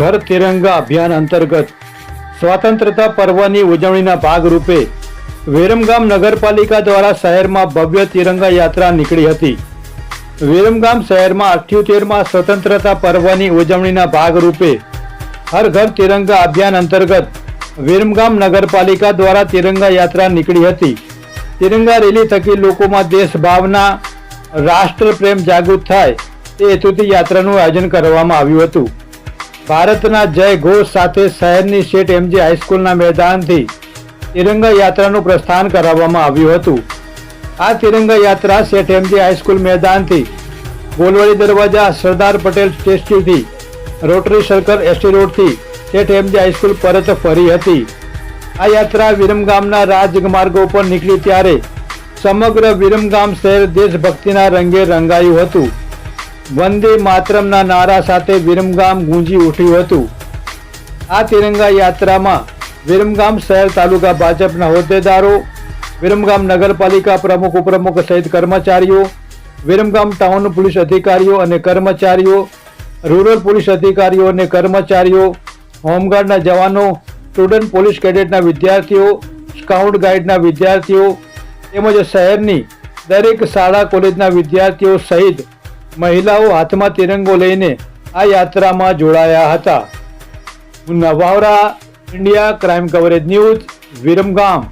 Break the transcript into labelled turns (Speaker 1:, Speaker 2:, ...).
Speaker 1: ઘર તિરંગા અભિયાન અંતર્ગત સ્વાતંત્રતા પર્વની ઉજવણીના ભાગરૂપે વિરમગામ નગરપાલિકા દ્વારા શહેરમાં ભવ્ય તિરંગા યાત્રા નીકળી હતી. વિરમગામ શહેરમાં અઠ્યોતેરમાં સ્વતંત્રતા પર્વની ઉજવણીના ભાગરૂપે હર ઘર તિરંગા અભિયાન અંતર્ગત વિરમગામ નગરપાલિકા દ્વારા તિરંગા યાત્રા નીકળી હતી. તિરંગા રેલી થકી લોકોમાં દેશભાવના રાષ્ટ્ર પ્રેમ જાગૃત થાય એ હેતુથી યાત્રાનું આયોજન કરવામાં આવ્યું હતું. ભારતના જય ઘોષ સાથે શહેરની શેઠ એમજી હાઈસ્કૂલના મેદાનથી તિરંગા યાત્રાનું પ્રસ્થાન કરાવવામાં આવ્યું હતું. આ તિરંગા યાત્રા શેઠ એમજી હાઈસ્કૂલ મેદાનથી ગોલવાડી દરવાજા સરદાર પટેલ સ્ટેચ્યુથી રોટરી સર્કલ એસટી રોડથી શેઠ એમજી હાઈસ્કૂલ પરત ફરી હતી. આ યાત્રા વિરમગામના રાજમાર્ગો પર નીકળી ત્યારે સમગ્ર વિરમગામ શહેર દેશભક્તિના રંગે રંગાયું હતું. વંદે માતરમના નારા સાથે વિરમગામ ગુંજી ઉઠ્યું હતું. આ તિરંગા યાત્રામાં વિરમગામ શહેર તાલુકા ભાજપના હોદ્દેદારો, વિરમગામ નગરપાલિકા પ્રમુખ, ઉપપ્રમુખ સહિત કર્મચારીઓ, વિરમગામ ટાઉન પોલીસ અધિકારીઓ અને કર્મચારીઓ, રૂરલ પોલીસ અધિકારીઓ અને કર્મચારીઓ, હોમગાર્ડના જવાનો, સ્ટુડન્ટ પોલીસ કેડેટના વિદ્યાર્થીઓ, સ્કાઉટ ગાઈડના વિદ્યાર્થીઓ તેમજ શહેરની દરેક શાળા કોલેજના વિદ્યાર્થીઓ સહિત મહિલાઓ હાથમાં તિરંગો લઈને આ યાત્રામાં જોડાયા હતા. નવાવરા India crime coverage news Viramgam.